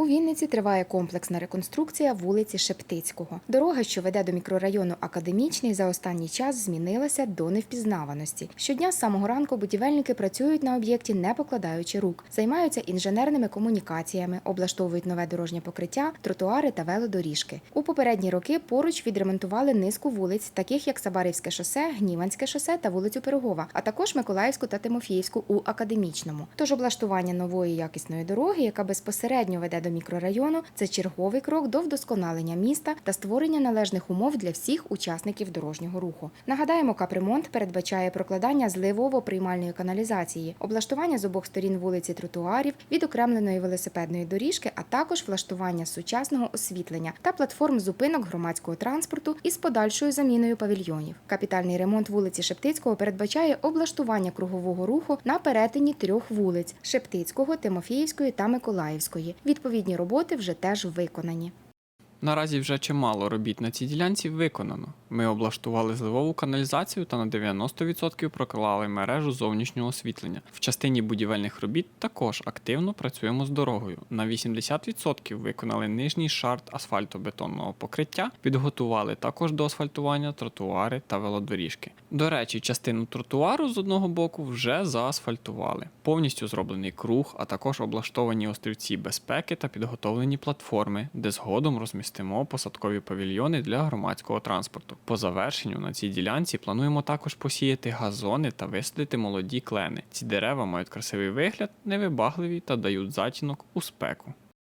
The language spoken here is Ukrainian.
У Вінниці триває комплексна реконструкція вулиці Шептицького. Дорога, що веде до мікрорайону Академічний, за останній час змінилася до невпізнаваності. Щодня з самого ранку будівельники працюють на об'єкті, не покладаючи рук, займаються інженерними комунікаціями, облаштовують нове дорожнє покриття, тротуари та велодоріжки. У попередні роки поруч відремонтували низку вулиць, таких як Сабарівське шосе, Гніванське шосе та вулицю Пирогова, а також Миколаївську та Тимофіївську у Академічному. Тож облаштування нової якісної дороги, яка безпосередньо веде до мікрорайону, це черговий крок до вдосконалення міста та створення належних умов для всіх учасників дорожнього руху. Нагадаємо, капремонт передбачає прокладання зливово-приймальної каналізації, облаштування з обох сторін вулиці тротуарів, відокремленої велосипедної доріжки, а також влаштування сучасного освітлення та платформ зупинок громадського транспорту із подальшою заміною павільйонів. Капітальний ремонт вулиці Шептицького передбачає облаштування кругового руху на перетині трьох вулиць Шептицького, Тимофіївської та Миколаївської. Відповідні роботи вже теж виконані. Наразі вже чимало робіт на цій ділянці виконано. Ми облаштували зливову каналізацію та на 90% проклали мережу зовнішнього освітлення. В частині будівельних робіт також активно працюємо з дорогою. На 80% виконали нижній шарт асфальтобетонного покриття, підготували також до асфальтування тротуари та велодоріжки. До речі, частину тротуару з одного боку вже заасфальтували. Повністю зроблений круг, а також облаштовані острівці безпеки та підготовлені платформи, де згодом розмістимо посадкові павільйони для громадського транспорту. По завершенню на цій ділянці плануємо також посіяти газони та висадити молоді клени. Ці дерева мають красивий вигляд, невибагливі та дають затінок у спеку.